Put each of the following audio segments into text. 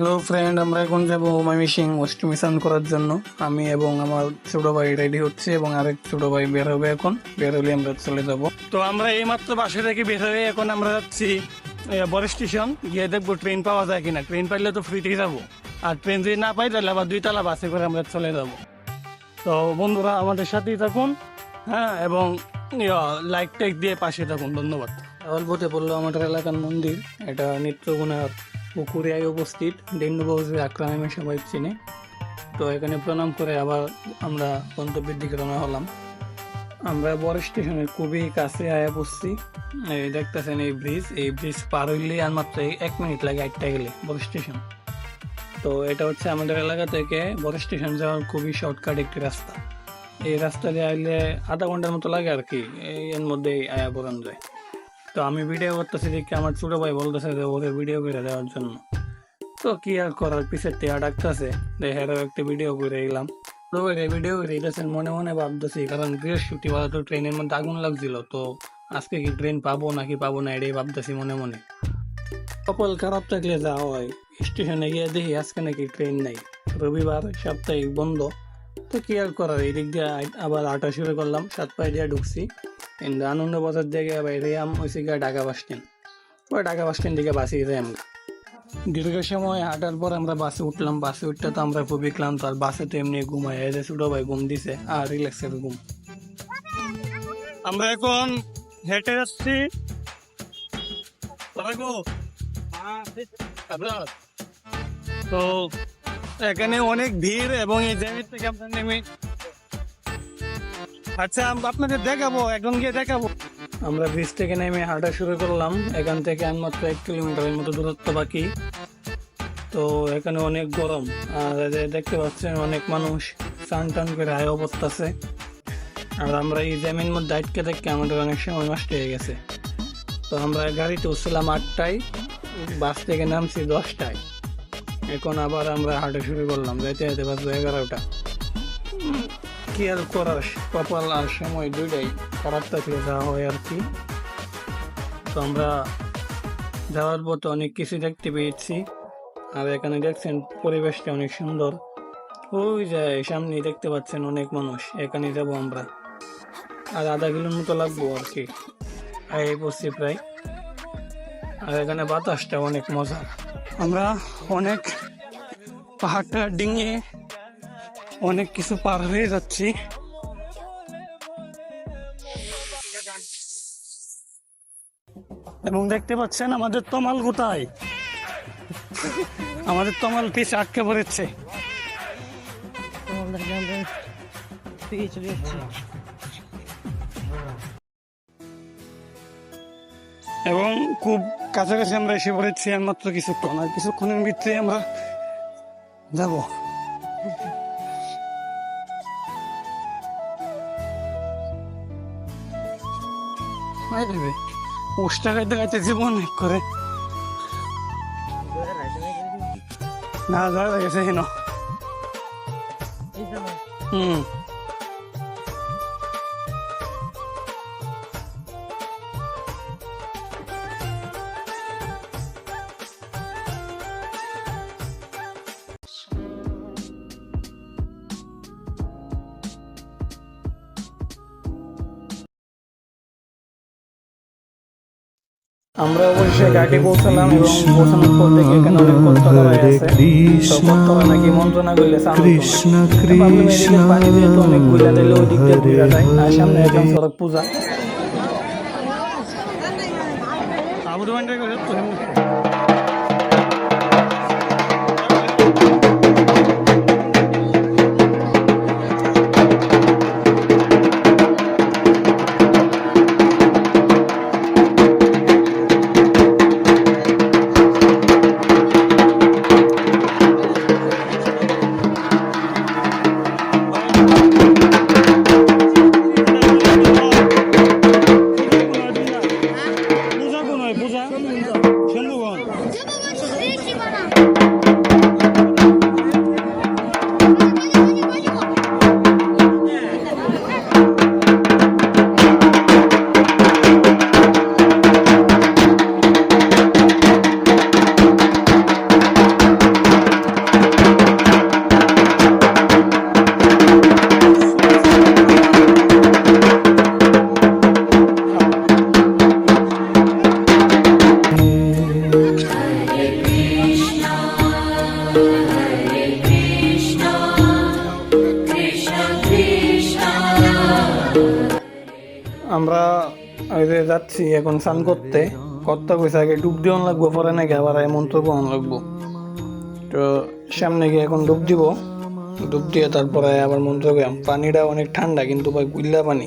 Hello friend আমরা এখন যাব ময়মিসিং ওয়েস্ট মিশন করার জন্য। আমি এবং আমার ছোট ভাই রেডি হচ্ছে এবং আরেক ছোট ভাই বের হবে এখন। বের হলে আমরা চলে যাব। তো আমরা এই মাত্র বাসা থেকে বের হয়ে এখন আমরা যাচ্ছি বড় স্টেশন। গিয়ে দেখব ট্রেন পাওয়া যায় কিনা। ট্রেন পাইলে তো ফ্রিতেই যাব। আর ট্রেন যদি না পাই, তাহলে আবার দুইতলা বাসে করে আমরা চলে যাব। তো বন্ধুরা, আমাদের সাথেই থাকুন হ্যাঁ এবং লাইক টাইক দিয়ে পাশে থাকুন। ধন্যবাদ। অল্পতে বলল আমাদের এলাকার মন্দির। এটা নিত্যগুণার পুকুরিয়ায় উপস্থিত ডেন্ডুবাবু আক্রামে সবাই চিনে। তো এখানে প্রণাম করে আবার আমরা গন্তব্যের দিকে রওনা হলাম। আমরা বড় স্টেশনের খুবই কাছে আয়া পড়ছি। এই দেখতেছেন এই ব্রিজ এই ব্রিজ পার হইলে আর মাত্র এক মিনিট লাগে একটা গেলে, বড় স্টেশন। তো এটা হচ্ছে আমাদের এলাকা থেকে বড় স্টেশন যাওয়ার খুবই শর্টকাট একটি রাস্তা। এই রাস্তা দিয়ে আইলে আধা ঘণ্টার মতো লাগে আর কি এর মধ্যেই আয়া পড়ান যায়। তো আমি ভিডিও করতেছি দেখি আমার ছোট ভাই বলতেছে যে ওকে ভিডিও করে দেওয়ার জন্য। তো কি আর করার, পিছের টেয়া ডাকতেছে। দেখে একটা ভিডিও করে এলাম। তো ভিডিও করে এটাছেন মনে মনে ভাবতেছি, কারণ বৃহস্পতিবার তো ট্রেনের মধ্যে আগুন লাগছিল, তো আজকে কি ট্রেন পাবো নাকি পাবো না এটাই ভাবতেছি মনে মনে। কপাল খারাপ থাকলে যা হয়, স্টেশনে গিয়ে দেখি আজকে নাকি ট্রেন নেই। রবিবার সাপ্তাহিক বন্ধ। তো কি আর করার এই দিক দিয়ে আবার আটা শুরু করলাম সাত পায়ে দিয়ে ঢুকছি। কিন্তু আনন্দ বাজার থেকে বাইরে আম হয়েছে গিয়ে ঢাকা বাস স্ট্যান্ড ওই ঢাকা বাস স্ট্যান্ড থেকে বাসে যাই আমরা। দীর্ঘ সময় হাঁটার পর আমরা বাসে উঠলাম। বাসে উঠতে তো আমরা খুবই ক্লান্ত, আর বাসে তো এমনি ঘুমাই যে ছোটো ভাই ঘুম দিছে, আর রিল্যাক্সের ঘুম। আমরা এখন হেঁটে যাচ্ছি। তো এখানে অনেক ভিড় এবং এই জ্যামের থেকে আমরা নেমে আচ্ছা আপনাদের দেখাবো এখন গিয়ে দেখাবো। আমরা ব্রিজ থেকে নেমে হাঁটা শুরু করলাম। এখান থেকে আর এক কিলোমিটারের মতো দূরত্ব বাকি। তো এখানে অনেক গরম। আর দেখতে পাচ্ছেন, অনেক মানুষ স্নান টান করে আয় অবস্থা আছে। আর আমরা এই জ্যামের মধ্যে আটকে দেখতে আমাদের অনেক সময় নষ্ট হয়ে গেছে। তো আমরা গাড়িতে উঠছিলাম আটটায়, বাস থেকে নামছি দশটায়। এখন আবার আমরা হাঁটা শুরু করলাম। যেতে যেতে বাজলো এগারোটা। কি আর করার কপাল আর সময় দুইটাই খারাপ থাকলে যাওয়া হয় আর কি। তো আমরা যাওয়ার পথে অনেক কিছু দেখতে পেয়েছি। আর এখানে দেখছেন পরিবেশটা অনেক সুন্দর। ওই যে সামনে দেখতে পাচ্ছেন অনেক মানুষ, এখানে যাব আমরা। আর আধা কিলোর মতো লাগবো আর কি। আর এই প্রায়। আর এখানে বাতাসটা অনেক মজা আমরা অনেক পাহাড়টা ডিঙিয়ে অনেক কিছু পার হয়ে যাচ্ছি। এবং দেখতে পাচ্ছেন আমাদের তমাল কোথায়? আমাদের তমাল পিছে আটকে পড়েছে। এবং খুব কাছাকাছি আমরা এসে পড়েছি আর মাত্র কিছুক্ষণ। আর কিছুক্ষণের ভিতরে আমরা যাব। পোস্টার গাইতে গাইতে জীবন এক করে। না ধরা গেছে হেন হুম। আমরা অবশ্যই গাড়ি পৌঁছালাম এবং পৌঁছানোর পর থেকে এখানে অনেক কষ্ট আছে। তো নাকি মন্ত্রণা করলে কৃষ্ণ কৃষ্ণ পানি দিয়ে তো অনেক ঘুরে দিলে ওই দিক দিয়ে ঘুরে যায়। আর সামনে একদম সড়ক পূজা। আবুর বান্ডার আমরা ওই যে যাচ্ছি এখন স্নান করতে। কর্তা কইছে আগে ডুব দিওয়ান লাগবো পরে নাকি আবার এই মন্ত্র কোন লাগবো। তো সামনে গিয়ে এখন ডুব দিব। ডুব দিয়ে তারপরে আবার মন্ত্র গাম পানিটা অনেক ঠান্ডা কিন্তু ভাই গুল্লা পানি।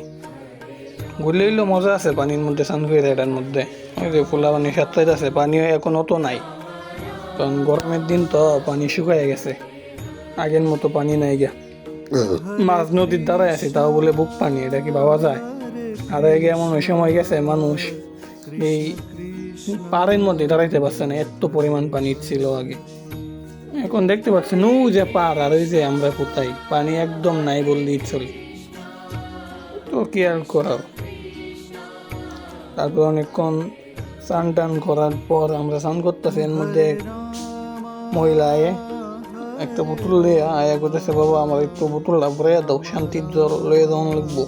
গুল্লে হইলেও মজা আছে পানির মধ্যে স্নান করে এটার মধ্যে। ওই যে ফুলা পানি সাঁতরাইতে আছে পানিও এখন অত নাই। কারণ গরমের দিন তো পানি শুকায় গেছে। আগের মতো পানি নাই গিয়া মাছ নদীর দ্বারাই আছে তাও বলে বুক পানি এটা কি ভাবা যায়? আর আগে এমন ওই সময় গেছে, মানুষ এই পাড়ের মধ্যে দাঁড়াইতে পারছে না, এত পরিমাণ পানি ছিল আগে। এখন দেখতে পাচ্ছি নু যে পার আর ওই যে আমরা কোথায়? পানি একদম নাই বললেই চলে। তো কি আর করার? তারপর অনেকক্ষণ স্নান টান করার পর আমরা স্নান করতেছি, এর মধ্যে মহিলা আয়ে একটা বোতল লিয়ে আয়া করতেছে বাবা, আমার একটু বোতলটা ভরে দাও, শান্তির জ্বর লয়ে যাওয়ান লাগবো।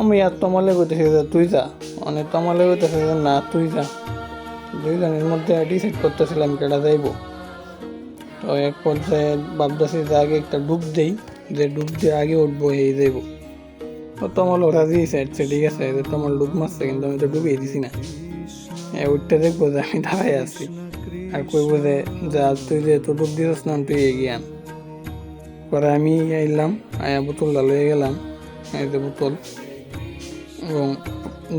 আমি আর তোমালে কইতেছি যে তুই যা। অনেক তোমালে কইতেছে যে না, তুই যা। দুইজনের মধ্যে ডিসাইড করতেছিলাম কেটা যাইব। তো এক পর্যায়ে ভাবতেছি যে আগে একটা ডুব দেই, যে ডুব দিয়ে আগে উঠবো, এই যাইব। তো তোমার ওরা দিয়েছে আচ্ছা ঠিক আছে, যে তোমার ডুব মারছে, কিন্তু আমি তো ডুবিয়ে দিছি না। উঠতে দেখব যে আমি দাঁড়াই আছি। আর কইব যে, যা, তুই যে তো ডুব দিছিস না, তুই এগিয়ে আন। পরে আমি আইলাম, আয়া বোতলটা লয়ে গেলাম, এই যে বোতল। এবং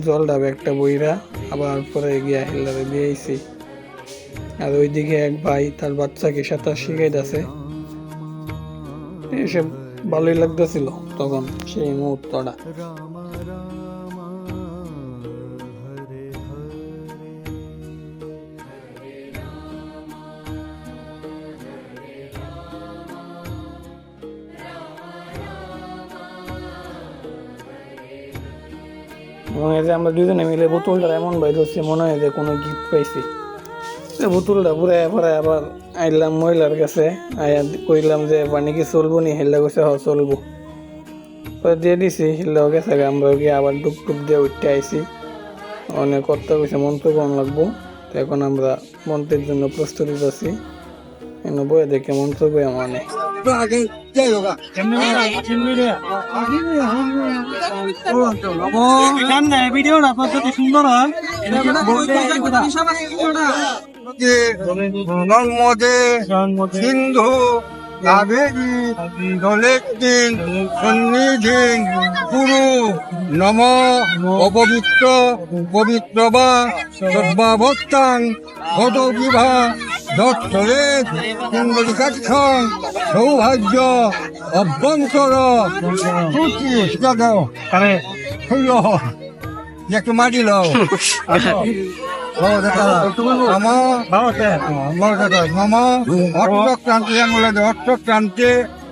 জল ডাবে একটা বইরা, আবার পরে গিয়া হেল্লারে দিয়েছি আর ওইদিকে এক ভাই তার বাচ্চাকে সাঁতার শিখাইতেছে। এসব ভালোই লাগতেছিল তখন সেই মুহূর্তটা। এবং যে আমরা দুজনে মিলে বোতলটা এমন বাইর হচ্ছে মনে হয় যে কোনো গিফট পাইছি। বোতলটা পুরে পরে আবার আইলাম মহিলার কাছে, আয়া কইলাম যে পানি কি চলবো নি? হেল্লা কইছে, হ, চলবো। তো দিয়ে দিছি হেল্লাও গেছে আমরা গিয়ে আবার ডুব টুপ দিয়ে উঠতে আইছি। অনেক কর্তা কইছে, মন্ত্র কোন লাগবো? তো এখন আমরা মন্ত্রের জন্য প্রস্তুতি আছি। বয়ে দেখে মন্ত্র কই মানে ভিডিওটা কতটি সুন্দর হয় নর্মদে সিন্ধু কাবেরী জলেদিন সন্নিধিন কুরু নম অপবিত্র পবিত্র বা সর্বাবস্থান ভদ বিভা দত্তরে কুণ্ডলিকাক্ষণ সৌভাগ্য অভ্যন্তর দাও আরে। হইল। একটু মাটি লও। লও দেখা। আমা বাবাতে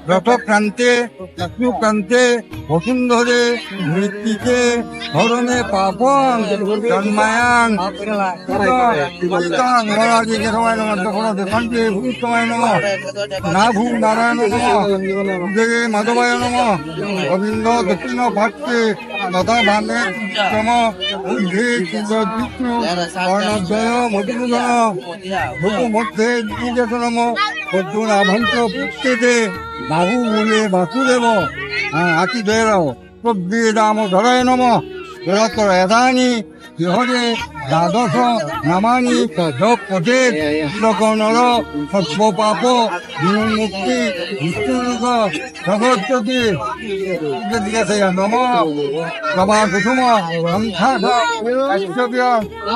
আঙুলে অর্থক্রান্তে রথক্রান্তে লক্ষ্মীক্রান্তে বসুন্ধরে মৃত্তিকে ধরনে পাপন জন্মায়ান নম নম না ভূ নারায়ণ নম, দেবে মাধবায় নম, গোবিন্দ দক্ষিণ ভাট্টে তথা ভানে তম বিষ্ণু, কর্ণদ্বয়, মধুসূদন ଅର୍ଜୁନ ଆଭଙ୍କ ପ୍ରତ୍ୟେକ ବାହୁ ମୁନି ବାସୁଦେବ ଆଖି ଦୟାରାଓ ପ୍ରବୀରାମ ଧରାୟ ନମ ଜଗତର ଏଦାନୀ গৃহরে দ্বাদশ নামানি জপ পথে লোক পাপ বিমুক্তি বিষ্ণুলোক জগৎপতি দিকে নম বাবা কুসুম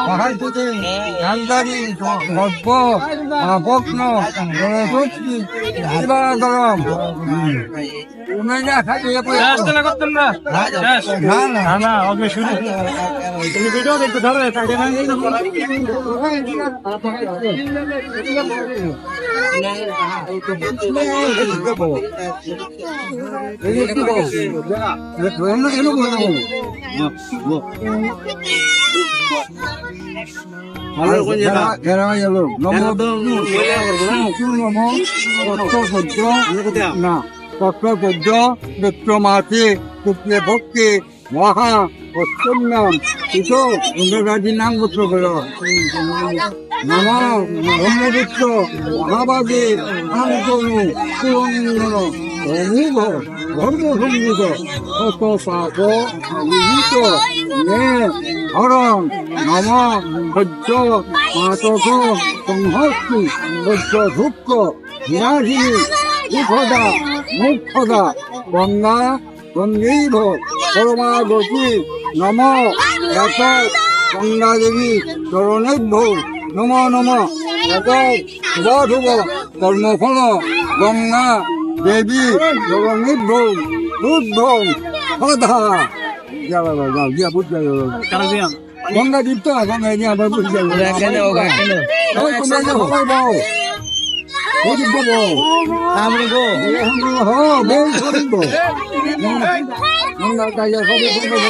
মহাজ্যোতি গান্ধারী সরস্বতী খাইয়ে আসলে করতেন না না। না না না শুরু ভিডিও দেখতে ধরে থাকে না না তত্ত্বযজ্ঞ বিক্রমাসে শুক্লে ভক্তি মহা অত্যন্নাম। ইতো নাম গোত্র গেল নম ব্রহ্মপুত্র মহাবাদে আন্তনু নে, হরণ, নম ভজ্য মাতক সংহস্তি ভজ্য দুঃখ বিনাশিনী মুখদা মুখদা গঙ্গা গঙ্গৈভ পরমাগতি নম। এত গঙ্গা দেবী চরণেভ্য নম নম। এত শুভ শুভ কর্মফল গঙ্গা দেবী চরণেভ্য বুদ্ধ সদা গঙ্গা দীপ্ত গঙ্গা দিয়া বুদ্ধ তোমরা যে সবাই বউ বুদ্ধ বউ আমরা গো হ্যাঁ বউ সবাই বউ গঙ্গা কাজে সবাই তখন করবা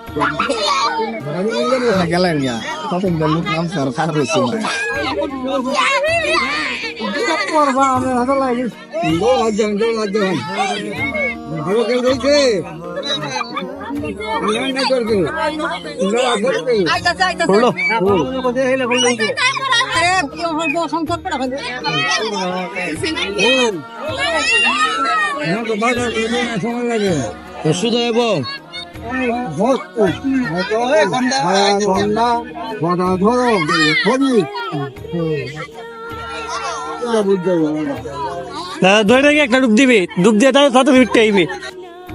তখন করবা তখন তো মনে করে রেখাকে দিয়া লালা তর্পণ করো আরে এখন না জল গেলেন গা কত লোক নাম স্যার খারাপ হয়েছে করবা আমরা হাতে লাগে দোল হাজার দোল হাজার ভালো কেউ রয়েছে না করবে না করবে করল না তো বাধা দেবে না সময় লাগে শুধু এবং গন্ডা গদা ধরো একটা ডুব দিবি। ডুব দিয়ে তাহলে কত আইবি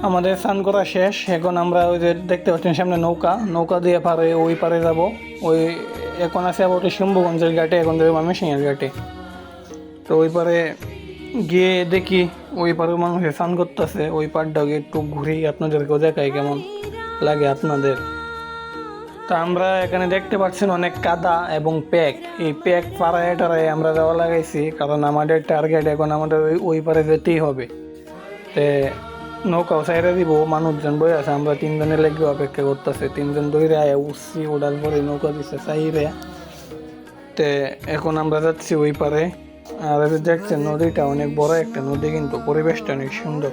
আমাদের স্নান করা শেষ। এখন আমরা ওই যে দেখতে পাচ্ছেন সামনে নৌকা। নৌকা দিয়ে পারে ওই পারে যাব। ওই এখন আছে আবার ওটা শম্ভুগঞ্জের ঘাটে, এখন যাবে ময়মনসিংহের ঘাটে। তো ওই পারে গিয়ে দেখি, ওই পারে মানুষ স্নান করতেছে। ওই গিয়ে একটু ঘুরি আপনাদেরকেও দেখাই কেমন। লাগে আপনাদের? তা আমরা এখানে দেখতে পাচ্ছেন অনেক কাদা এবং প্যাক। এই প্যাক পাড়ায় টাড়ায় আমরা দেওয়া লাগাইছি, কারণ আমাদের টার্গেট এখন আমাদের ওই ওই পারে যেতেই হবে। তে নৌকাও সাইরে দিব, মানুষজন বই আছে, আমরা তিনজনে লেগে অপেক্ষা করতেছে। তিনজন ধরে আয় উঠছি ওঠার পরে নৌকা দিচ্ছে সাইরে তে এখন আমরা যাচ্ছি ওই পারে আর দেখছেন নদীটা অনেক বড় একটা নদী, কিন্তু পরিবেশটা অনেক সুন্দর।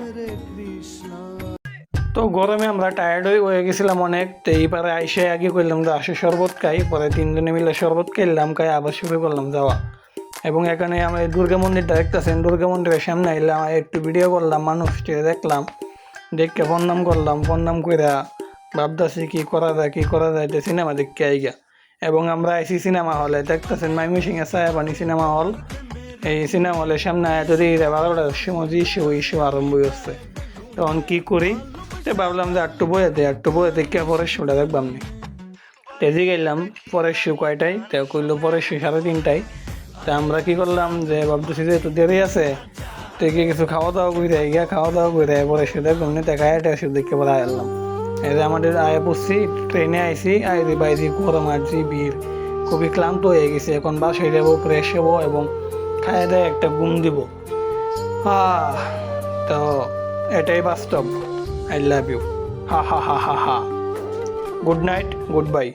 তো গরমে আমরা টায়ার্ড হয়ে গেছিলাম অনেক, তো এইবারে আইসে আগে করলাম যে আসে শরবত খাই, পরে তিনজনে মিলে শরবত খেললাম খাই আবার শুরু করলাম যাওয়া। এবং এখানে আমরা দুর্গা মন্দিরটা দেখতেছেন, দুর্গা মন্দিরের সামনে এলাম একটু ভিডিও করলাম মানুষকে দেখলাম, দেখে প্রণাম করলাম প্রণাম করে ভাবতেছি কি করা যায়, কি করা যায়, তো সিনেমা দেখতে আইগা। এবং আমরা আইসি সিনেমা হলে, দেখতেছেন মাইমি সিং এ সাহেবানি সিনেমা হল, এই সিনেমা হলের সামনে যদি বারোটার সময় যে শো এই আরম্ভ হচ্ছে তখন কি করি ভাবলাম যে একটু বয়ে দে একটু বয়ে দেখে পরের শোটা দেখবাম নি তেজি গেলাম পরের শো কয়টায়? তো কইলো পরের শো সাড়ে তিনটায়। তা আমরা কি করলাম যে ভাবতেছি যে একটু দেরি আছে, তো গিয়ে কিছু খাওয়া দাওয়া করে গিয়ে খাওয়া দাওয়া করে পরে সে দেখলাম নি দেখা এটা এসে দেখে পরে আইলাম এই যে আমাদের আয় পড়ছি, ট্রেনে আইসি আইরি বাইজি গরম আরজি ভিড়, খুবই ক্লান্ত হয়ে গেছে। এখন বাসায় যাব ফ্রেশ হব এবং খাইয়ে দেয় একটা ঘুম দিব। তো এটাই বাস্তব। I love you. Ha ha ha ha ha. Good night, goodbye.